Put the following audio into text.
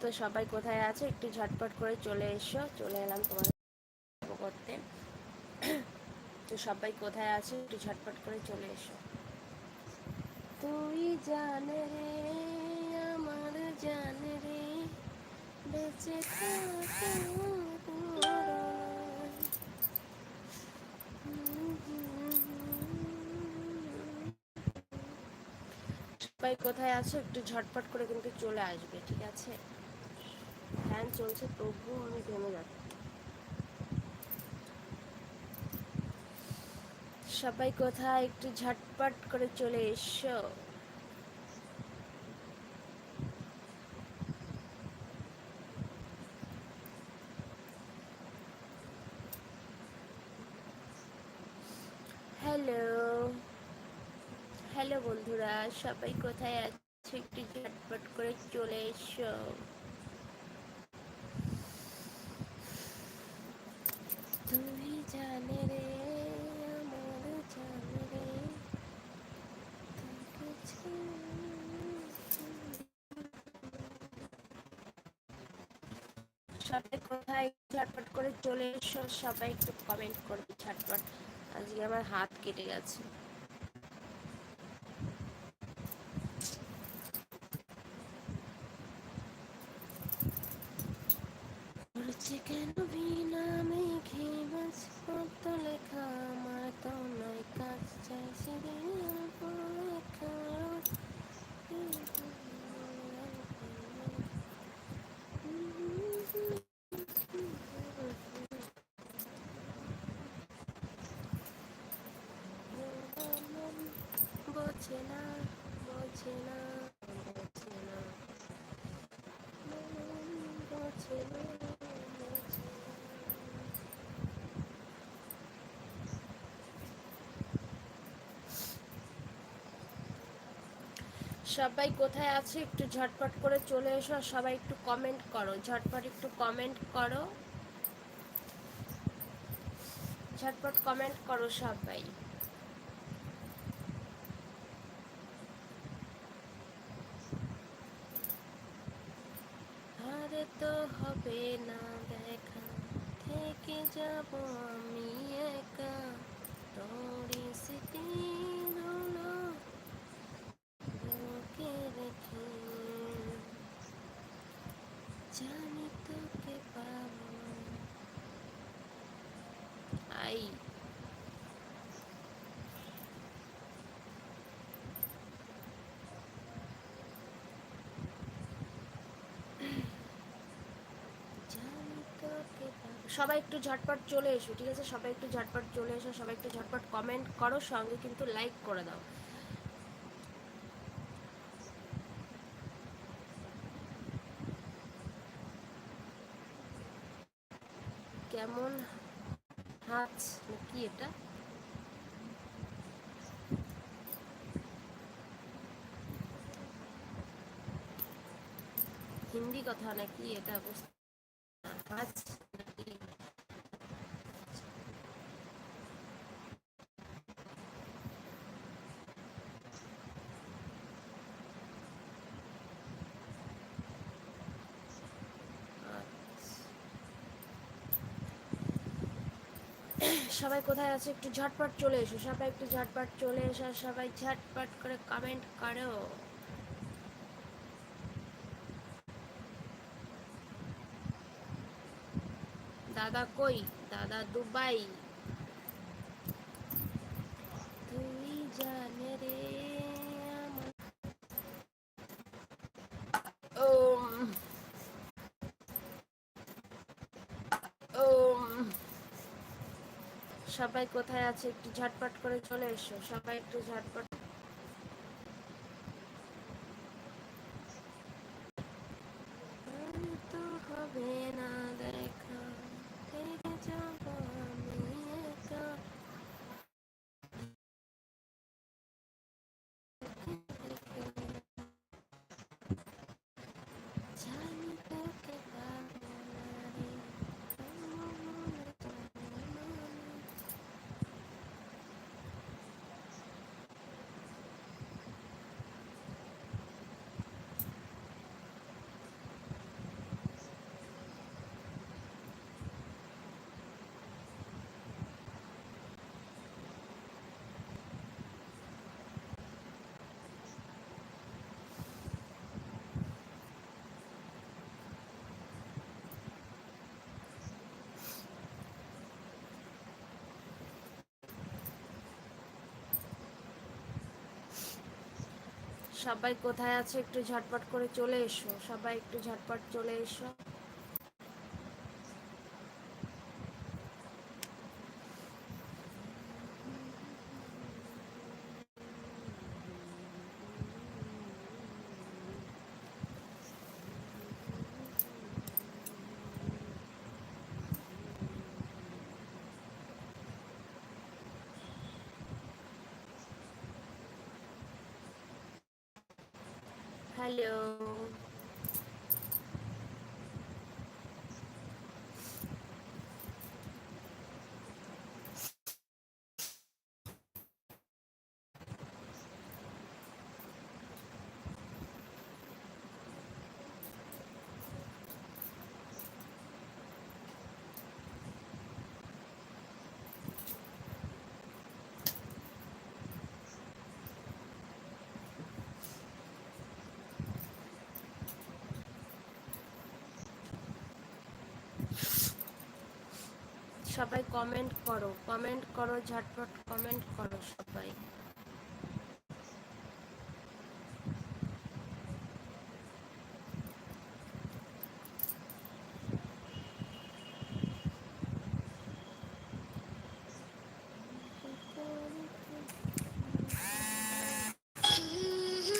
তো সবাই কোথায় আছে? একটু ঝটপট করে চলে এসো। চলে এলাম তোমাদের করতে। তো সবাই কোথায় আছে? একটু ঝটপট করে চলে এসো। তুই জানে রে, আমার জানে রে, বেঁচে সবাই কোথায় আছো? একটু ঝটপট করে কিন্তু চলে আসবে, ঠিক আছে? ফ্যান চলছে, তবুও আমি ঘেমে যাচ্ছি। সবাই কোথায়? একটু ঝটপট করে চলে এসো। হ্যালো হ্যালো বন্ধুরা, সবাই কোথায় আছো? একটু ঝটপট করে চলে এসো। সবাই কোথায় ঝটপট করে চলে এসো, সবাই একটু কমেন্ট করবে ঝটপট। আজকে আমার হাত কেটে গেছে। কেন বিনা মেঘে কত লেখা? আমার তো নয় কাজ চাইছে সবাই কোথায় আছে? একটু ঝটপট করে চলে এসো আর সবাই একটু কমেন্ট করো। ঝটপট একটু কমেন্ট করো। ঝটপট কমেন্ট করো সবাই আরে তো হবে না দেখা থেকে যাব আমি একা তোরই স্মৃতিগুলো বুকে রেখে। জানি সবাই একটু ঝটপট চলে এসো, ঠিক আছে? সবাই একটু ঝটপট চলে এসো, সবাই একটু ঝটপট কমেন্ট করো, সঙ্গে কিন্তু লাইক করে দাও। কেমন হাত নাকি এটা? হিন্দি কথা নাকি এটা? বুঝতে হাত নাকি সবাই কোথায় আছে? একটু ঝটপট চলে এসো। সবাই একটু ঝটপট চলে এসো আর সবাই ঝটপট করে কমেন্ট করো। দাদা কই? দাদা দুবাই তুই জানে রে আমার ওম ওম সবাই কোথায় আছে একটু ঝটপট করে চলে এসো সবাই একটু ঝটপট আর তো হবে না দেখা থেকে যাব আমি একা জানি তোকে পাবো না রে আমার মনে জানে মনে। সবাই কোথায় আছে একটু ঝটপট করে চলে এসো সবাই একটু ঝটপট চলে এসো। হ্যালো সবাই কমেন্ট করো কমেন্ট করো ঝটপট কমেন্ট করো সবাই।